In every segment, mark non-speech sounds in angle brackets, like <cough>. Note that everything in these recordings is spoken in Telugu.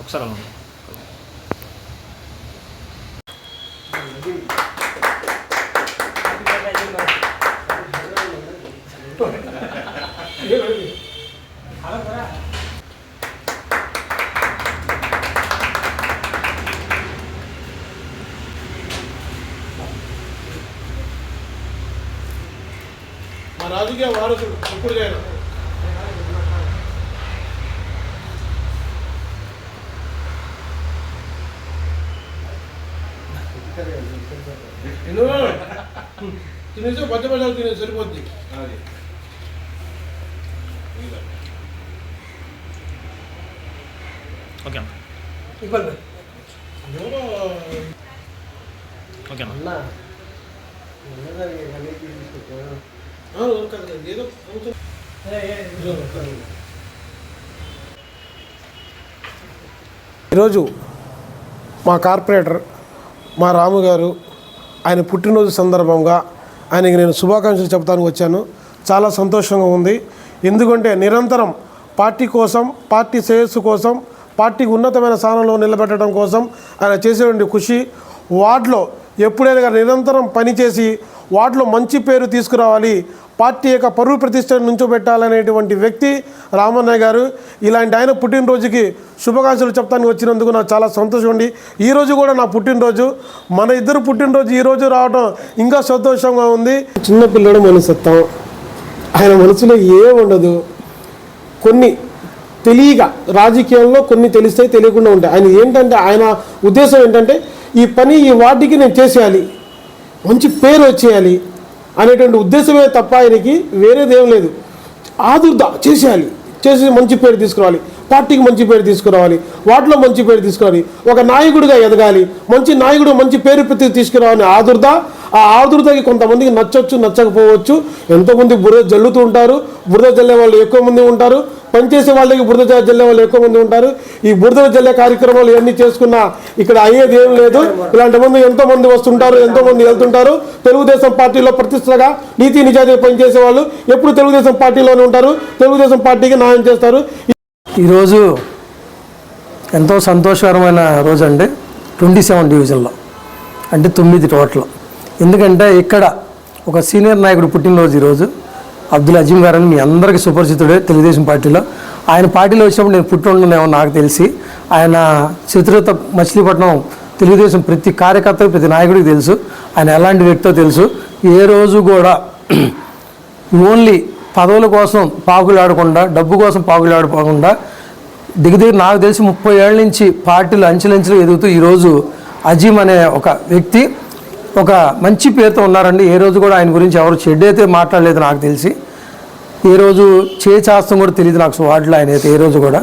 ఒకసారి అలా మా రాజకీయ వారసుడు ఇప్పుడు తినేసి పచ్చ పచ్చాలు తినే సరిపోద్ది ఓకే అన్న ఎవరో ఓకే అన్న ఆ, కాదు, ఏదో కొంచెం ఈరోజు మా కార్పొరేటర్ మా రాము గారు ఆయన పుట్టినరోజు సందర్భంగా ఆయనకి నేను శుభాకాంక్షలు చెప్తానికి వచ్చాను. చాలా సంతోషంగా ఉంది. ఎందుకంటే నిరంతరం పార్టీ కోసం పార్టీ శ్రేయస్సు కోసం పార్టీకి ఉన్నతమైన స్థానంలో నిలబెట్టడం కోసం ఆయన చేసేటువంటి కృషి వార్డులో ఎప్పుడైనా నిరంతరం పనిచేసి వాటిలో మంచి పేరు తీసుకురావాలి. పార్టీ యొక్క పరువు ప్రతిష్టను నుంచోబెట్టాలనేటువంటి వ్యక్తి రామన్నయ్య గారు. ఇలాంటి ఆయన పుట్టినరోజుకి శుభాకాంక్షలు చెప్తానికి వచ్చినందుకు నాకు చాలా సంతోషం ఉంది ఈరోజు కూడా నా పుట్టినరోజు. మన ఇద్దరు పుట్టినరోజు ఈరోజు రావడం ఇంకా సంతోషంగా ఉంది. చిన్న పిల్లడు మనసత్వం ఆయన మనసులో ఏం ఉండదు. కొన్ని తెలియక రాజకీయాల్లో కొన్ని తెలిస్తే తెలియకుండా ఉంటాయి. ఆయన ఏంటంటే ఆయన ఉద్దేశం ఏంటంటే ఈ పని ఈ వాటికి నేను చేసేయాలి. మంచి పేరు వచ్చేయాలి అనేటువంటి ఉద్దేశమే తప్ప ఆయనకి వేరేదేం లేదు. ఆదుర్ద చేసేయాలి. చేసి మంచి పేరు తీసుకురావాలి. పార్టీకి మంచి పేరు తీసుకురావాలి. వాటిలో మంచి పేరు తీసుకురావాలి. ఒక నాయకుడిగా ఎదగాలి. మంచి నాయకుడు మంచి పేరు ప్రతి తీసుకురావాలని ఆదుర్ద. ఆ ఆదుర్దకి కొంతమందికి నచ్చొచ్చు నచ్చకపోవచ్చు. ఎంతోమంది బురద జల్లుతూ ఉంటారు. బురద జల్లే వాళ్ళు ఎక్కువ మంది ఉంటారు. పనిచేసే వాళ్ళకి బురద జల్లే వాళ్ళు ఎక్కువ మంది ఉంటారు. ఈ బురద జల్లే కార్యక్రమాలు ఇవన్నీ చేసుకున్నా ఇక్కడ అయ్యేది ఏం లేదు. ఇలాంటి మంది ఎంతో మంది వస్తుంటారు ఎంతో మంది వెళ్తుంటారు. తెలుగుదేశం పార్టీలో ప్రతిష్టగా నీతి నిజాయితీ పనిచేసే వాళ్ళు ఎప్పుడు తెలుగుదేశం పార్టీలోనే ఉంటారు. తెలుగుదేశం పార్టీకి న్యాయం చేస్తారు. ఈరోజు ఎంతో సంతోషకరమైన రోజు అండి. ట్వంటీ సెవెన్ డివిజన్లో. అంటే తొమ్మిది టోటల్. ఎందుకంటే ఇక్కడ ఒక సీనియర్ నాయకుడు పుట్టినరోజు ఈరోజు అబ్దుల్ అజీం గారని మీ అందరికీ సుపరిచితుడే తెలుగుదేశం పార్టీలో. ఆయన పార్టీలో వచ్చినప్పుడు నేను పుట్టి నాకు తెలిసి ఆయన చిత్రత మచిలీపట్నం తెలుగుదేశం ప్రతి కార్యకర్తకు ప్రతి నాయకుడికి తెలుసు. ఆయన ఎలాంటి వ్యక్తో తెలుసు. ఏ రోజు కూడా <clears throat> ఓన్లీ పదవుల కోసం పాకులాడకుండా డబ్బు కోసం పాకులాడుకోకుండా దిగదిగి నాకు తెలిసి ముప్పై ఏళ్ళ నుంచి పార్టీలు అంచెలంచెలు ఎదుగుతూ ఈరోజు అజీమ్ అనే ఒక వ్యక్తి ఒక మంచి పేరుతో ఉన్నారండి. ఏ రోజు కూడా ఆయన గురించి ఎవరు చెడ్డైతే మాట్లాడలేదు నాకు తెలిసి. ఏ రోజు చేస్తాం కూడా తెలియదు నాకు వార్డులో ఆయన అయితే ఏ రోజు కూడా.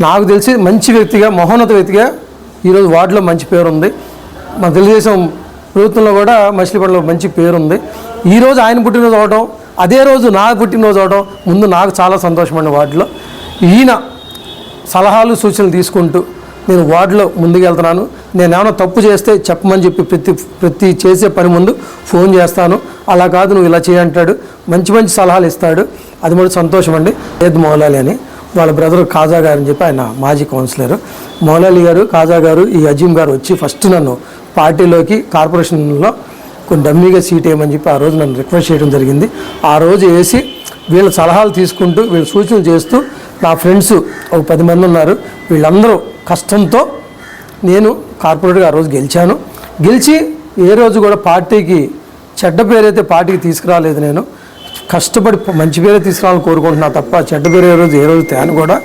నాకు తెలిసి మంచి వ్యక్తిగా మహోన్నత వ్యక్తిగా ఈరోజు వార్డులో మంచి పేరు ఉంది మన తెలుగుదేశం ప్రభుత్వంలో కూడా మచిలీపట్నంలో మంచి పేరు ఉంది ఈరోజు ఆయన పుట్టినరోజు అవడం అదే రోజు నాకు పుట్టినరోజు అవడం ముందు నాకు చాలా సంతోషం అండి వార్డులో. ఈయన సలహాలు సూచనలు తీసుకుంటూ నేను వార్డులో ముందుకు వెళ్తున్నాను నేను ఏమైనా తప్పు చేస్తే చెప్పమని చెప్పి ప్రతి ప్రతి చేసే పని ముందు ఫోన్ చేస్తాను. అలా కాదు నువ్వు ఇలా చేయంటాడు మంచి మంచి సలహాలు ఇస్తాడు. అది కూడా సంతోషం అండి. ఏద్ మౌలాలి అని. వాళ్ళ బ్రదర్ కాజా గారు అని చెప్పి ఆయన మాజీ కౌన్సిలర్. మౌలాలి గారు కాజా గారు ఈ అజీం గారు వచ్చి ఫస్ట్ నన్ను పార్టీలోకి కార్పొరేషన్లో కొన్ని డమ్మీగా సీట్ వేయమని చెప్పి ఆ రోజు నన్ను రిక్వెస్ట్ చేయడం జరిగింది. ఆ రోజు వేసి వీళ్ళ సలహాలు తీసుకుంటూ వీళ్ళ సూచనలు చేస్తూ నా ఫ్రెండ్స్ ఒక పది మంది ఉన్నారు. వీళ్ళందరూ కష్టంతో నేను కార్పొరేట్గా ఆ రోజు గెలిచాను. గెలిచి ఏ రోజు కూడా పార్టీకి చెడ్డ పేరైతే పార్టీకి తీసుకురాలేదు నేను. కష్టపడి మంచి పేరే తీసుకురావాలని కోరుకుంటున్నా తప్ప చెడ్డ పేరు ఏ రోజు ఏ రోజు తేను కూడా.